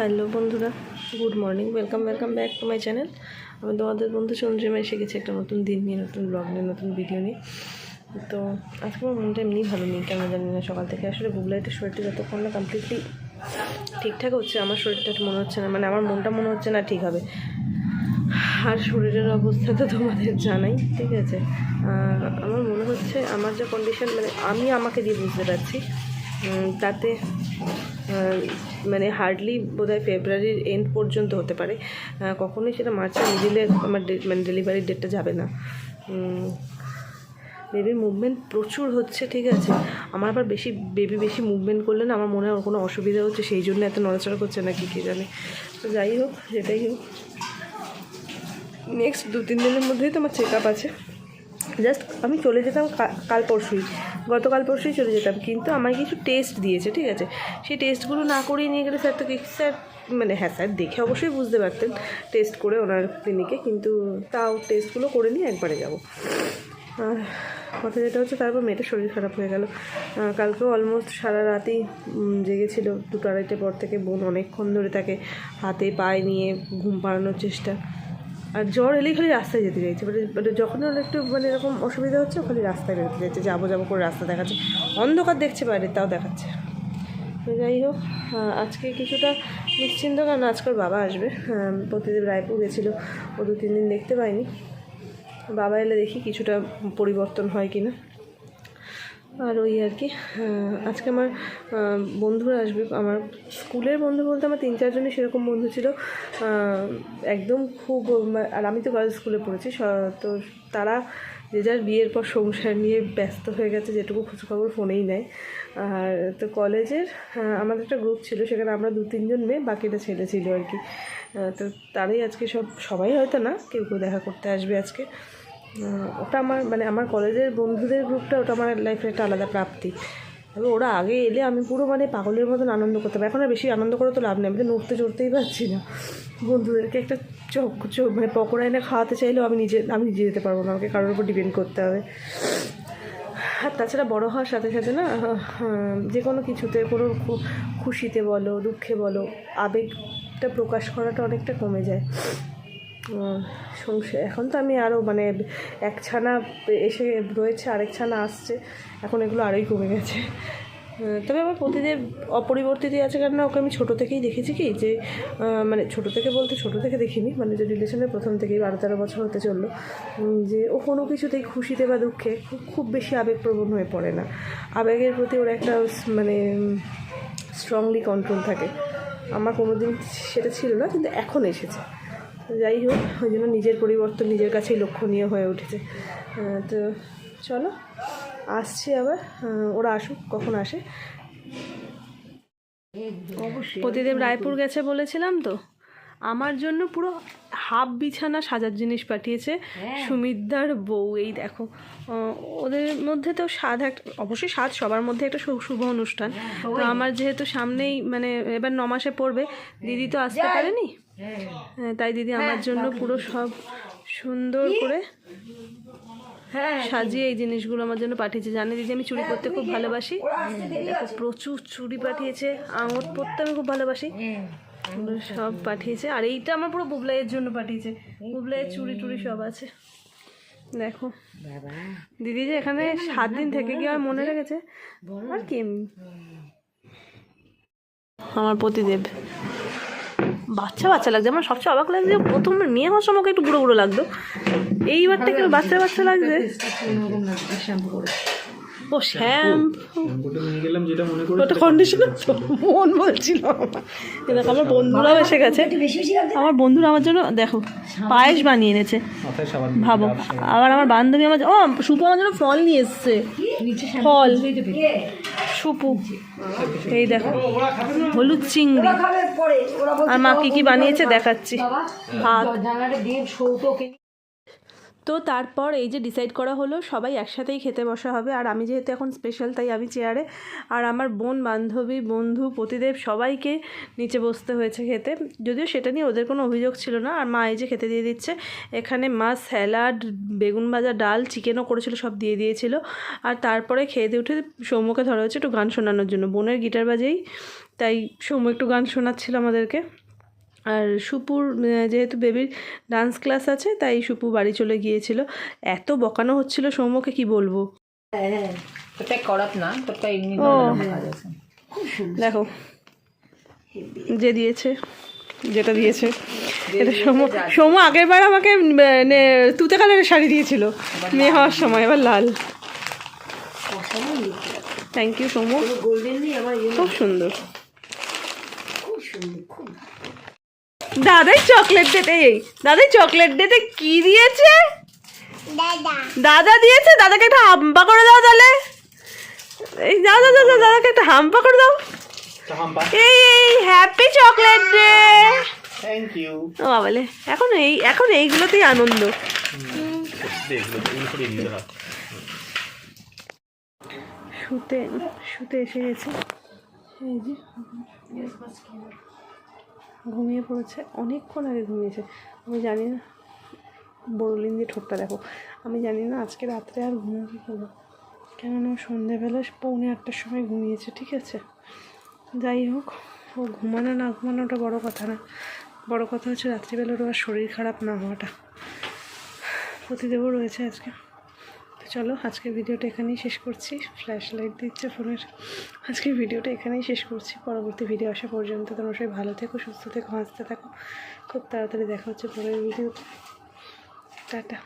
Hello বন্ধুরা, good morning welcome welcome back to my channel আমি তোমাদের বন্ধু চন্দ্রিমা এসে গেছি একটা নতুন দিন নিয়ে, নতুন ব্লগ নিয়ে, নতুন ভিডিও নিয়ে। তো আজকে আমার মনটা এমনি ভালো নেই, কেন জানি না, সকাল থেকে আসলে বুবলাইটের শরীরটা যতক্ষণ না কমপ্লিটলি ঠিকঠাক হচ্ছে, আমার শরীরটা মনে হচ্ছে না মানে আমার মনটা মনে হচ্ছে না ঠিক হবে। আর শরীরের অবস্থা তো তোমাদের জানাই, ঠিক আছে। আমার মনে হচ্ছে আমার যে কন্ডিশন মানে আমি আমাকে দিয়ে বুঝতে পারছি তাতে মানে হার্ডলি বোধহয় ফেব্রুয়ারির এন্ড পর্যন্ত হতে পারে। কখনোই সেটা মার্চের মিডিলে আমার মানে ডেলিভারির ডেটটা যাবে না। বেবির মুভমেন্ট প্রচুর হচ্ছে, ঠিক আছে? আমার আবার বেশি বেবি বেশি মুভমেন্ট করলে না আমার মনে হয় কোনো অসুবিধা হচ্ছে, সেই জন্য এত নড়াচড়া করছে না কি কে জানে? তো যাই হোক যেটাই হোক। নেক্সট দু তিন দিনের মধ্যেই তো আমার চেক আপ আছে। জাস্ট আমি চলে যেতাম কাল পরশুই। গতকাল পরশুই চলে যেতাম কিন্তু আমায় কিছু টেস্ট দিয়েছে ঠিক আছে? সেই টেস্টগুলো না করিয়ে নিয়ে গেলে স্যার তো স্যার মানে হ্যাঁ স্যার দেখে অবশ্যই বুঝতে পারতেন টেস্ট করে ওনার ক্লিনিকে কিন্তু তাও টেস্টগুলো করে নিয়ে একবারে যাব। আর কথা যেটা হচ্ছে তারপর মেয়েটার শরীর খারাপ হয়ে গেল। আহ, কালকেও অলমোস্ট সারা রাতেই জেগেছিল দুটো আড়াইটে পর থেকে বোন অনেকক্ষণ ধরে তাকে হাতে পায়ে নিয়ে ঘুম পাড়ানোর চেষ্টা। আর জ্বর এলেই খালি রাস্তায় যেতে চাইছে। মানে মানে যখন একটু মানে এরকম অসুবিধা হচ্ছে, খালি রাস্তায় বেরোতে চাইছে। যাব যাব করে রাস্তা দেখাচ্ছে। অন্ধকার দেখছে বাইরে, তাও দেখাচ্ছে। তো যাই হোক আজকে কিছুটা নিশ্চিন্ত, কারণ আজকাল বাবা আসবে। প্রতিদিন রায়পুর গেছিল, ও দু তিন দিন দেখতে পাইনি বাবা এলে দেখি কিছুটা পরিবর্তন হয় কি না আর ওই আর কি আজকে আমার বন্ধুরা আসবে। আমার স্কুলের বন্ধু বলতে আমার তিন চারজনই সেরকম বন্ধু ছিল। একদম খুব, আর আমি তো গার্লস স্কুলে পড়েছি তো তারা যে যার বিয়ের পর সংসার নিয়ে ব্যস্ত হয়ে গেছে, যেটুকু খোঁজখবর ফোনেই নেয়। আর তো কলেজের আমাদের একটা গ্রুপ ছিল, সেখানে আমরা দু তিনজন মেয়ে, বাকিটা ছেলে ছিল আর কি। তো তারাই আজকে সব, সবাই হয়তো না, কেউ কেউ দেখা করতে আসবে আজকে। ওটা আমার মানে আমার কলেজের বন্ধুদের গ্রুপটা, ওটা আমার লাইফের একটা আলাদা প্রাপ্তি। তবে ওরা আগে এলে আমি পুরো মানে পাগলের মতন আনন্দ করতে করতাম। এখন আর বেশি আনন্দ করে তো লাভ নেই। আমি তো নড়তে চড়তেই পারছি না। বন্ধুদেরকে একটা চোখ চোখ মানে পকোড়া এনে খাওয়াতে চাইলেও আমি নিজে আমি নিজে যেতে পারব না। আমাকে কারোর উপর ডিপেন্ড করতে হবে। আর তাছাড়া বড় হওয়ার সাথে সাথে না যে কোনো কিছুতে, কোনো খুশিতে বলো, দুঃখে বলো, আবেগটা প্রকাশ করাটা অনেকটা কমে যায়। সংসার এখন তো আমি আরও মানে এক ছানা এসে রয়েছে আরেক ছানা আসছে। এখন এগুলো আরোই কমে গেছে। তবে আমার প্রতিদেব অপরিবর্তিতই আছে কারণ ওকে আমি ছোটো থেকেই দেখেছি কি যে মানে ছোটো থেকে বলতে ছোটো থেকে দেখিনি মানে যে রিলেশনের প্রথম থেকেই বারো তেরো বছর হতে চলল যে ও কোনো কিছুতেই খুশিতে বা দুঃখে খুব খুব বেশি আবেগপ্রবণ হয়ে পড়ে না। আবেগের প্রতি ওর একটা মানে স্ট্রংলি কন্ট্রোল থাকে। আমার কোনো দিন সেটা ছিল না, কিন্তু এখন এসেছে। যাই হোক ওই জন্য নিজের পরিবর্তন নিজের কাছেই লক্ষণীয় হয়ে উঠেছে। তো চলো আসছি আবার। ওরা আসুক কখন আসে? প্রতিদেব রায়পুর গেছে বলেছিলাম তো? আমার জন্য পুরো হাফ বিছানা সাজার জিনিস পাঠিয়েছে সুমিতদার বউ। এই দেখো ওদের মধ্যে তো স্বাদ একটা অবশ্যই স্বাদ সবার মধ্যে একটা শুভ অনুষ্ঠান। তো আমার যেহেতু সামনেই মানে এবার ন মাসে পড়বে দিদি তো আসতে পারেনি? হ্যাঁ, তাই দিদি আমার জন্য পুরো সব সুন্দর করে সাজিয়ে এই জিনিসগুলো আমার জন্য পাঠিয়েছে। জানে দিদি আমি চুরি করতে খুব ভালোবাসি। প্রচুর চুড়ি পাঠিয়েছে। আঙট পরতে আমি খুব ভালোবাসি। সব পাঠিয়েছে। আর এইটা আমার পুরো বুবলাইয়ের জন্য পাঠিয়েছে। বুবলাইয়ের চুড়ি টুড়ি সব আছে। দেখো। দিদি যে এখানে সাত দিন থেকে গিয়ে আমার মনে রেখেছে? আর কি আমার প্রতিদেব। বাচ্চা বাচ্চা লাগছে। আমার সবচেয়ে অবাক লাগছে প্রথম মেয়ে হওয়ার সময় একটু বুড়ো বুড়ো লাগতো। এইবার থেকে বাচ্চা বাচ্চা লাগছে? ও শ্যাম্পু। ওটা কন্ডিশনার তো মন বলছিল আমার। দেখো আমার বন্ধুরাও এসে গেছে। আমার বন্ধুরা আমার জন্য দেখো পায়েস বানিয়ে এনেছে। ভাবো আবার আমার বান্ধবী আমার ও সুপু আমার জন্য ফল নিয়ে এসছে। ফল সুপু এই দেখো হলুদ চিংড়ি। আর মাকে কি কি বানিয়েছে দেখাচ্ছি। ভাত। তো তারপর এই যে ডিসাইড করা হলো, সবাই একসাথেই খেতে বসা হবে। আর আমি যেহেতু এখন স্পেশাল তাই আমি চেয়ারে আর আমার বোন, বান্ধবী, বন্ধু প্রতিদেব সবাইকে নিচে বসতে হয়েছে খেতে। যদিও সেটা নিয়ে ওদের কোনো অভিযোগ ছিল না। আর মা এই যে খেতে দিয়ে দিচ্ছে, এখানে মা স্যালাড, বেগুন ভাজা, ডাল চিকেনও করেছিল, সব দিয়ে দিয়েছিল। আর তারপরে খেয়ে দিয়ে উঠে সৌম্যকে ধরা হয়েছে একটু গান শোনানোর জন্য। বোনের গিটার বাজেই, তাই সৌম্য একটু গান শোনাচ্ছিল আমাদেরকে। আর সুপুর যেহেতু বেবির ডান্স ক্লাস আছে তাই সুপু বাড়ি চলে গিয়েছিল। এত বকানো হচ্ছিল সৌম্যকে কি বলব? কাজ আছে দেখো যে দিয়েছে যেটা দিয়েছে। এটা সৌম্য সৌম্য আগের বার আমাকে তুতে কালারের শাড়ি দিয়েছিল। মেয়ে হওয়ার সময় এবার লাল। Thank you Soumya. ইয়ে খুব সুন্দর। খুব সুন্দর খুব দাদাই চকলেট ডেতে এই দাদাই চকলেট ডেতে কি দিয়েছে? দাদা। দিয়েছে? দাদাকে একটা হাম্পা করে দাও তাহলে। এই দাদা দাদা দাদাকে একটা হাম্পা করে দাও। হাম্পা এই এই happy chocolate day thank you ও বাবালে এখন এই এখন এইগুলোতেই আনন্দ। শুতে শুতে এসে গেছে। এই যে ঘুমিয়ে পড়েছে, অনেকক্ষণ আগে ঘুমিয়েছে। আমি জানি না বড়লিন দিয়ে ঠোঁটটা দেখো। আমি জানি না আজকে রাত্রে আর ঘুমাবো কেন কেননা সন্ধেবেলা পৌনে আটটার সময় ঘুমিয়েছে, ঠিক আছে? যাই হোক, ও ঘুমানো না ঘুমানোটা বড় কথা না। বড় কথা হচ্ছে রাত্রিবেলার ওর শরীর খারাপ না হওয়াটা। প্রতিদেবও রয়েছে আজকে। চলো, আজকের ভিডিওটা এখানেই শেষ করছি। ফ্ল্যাশ লাইট দিচ্ছে ফোনের। আজকের ভিডিওটা এখানেই শেষ করছি। পরবর্তী ভিডিও আসা পর্যন্ত তোমরা সবাই ভালো থেকো, সুস্থ থেকো, হাসতে থাকো। খুব তাড়াতাড়ি দেখা হচ্ছে পরের ভিডিও টাটা।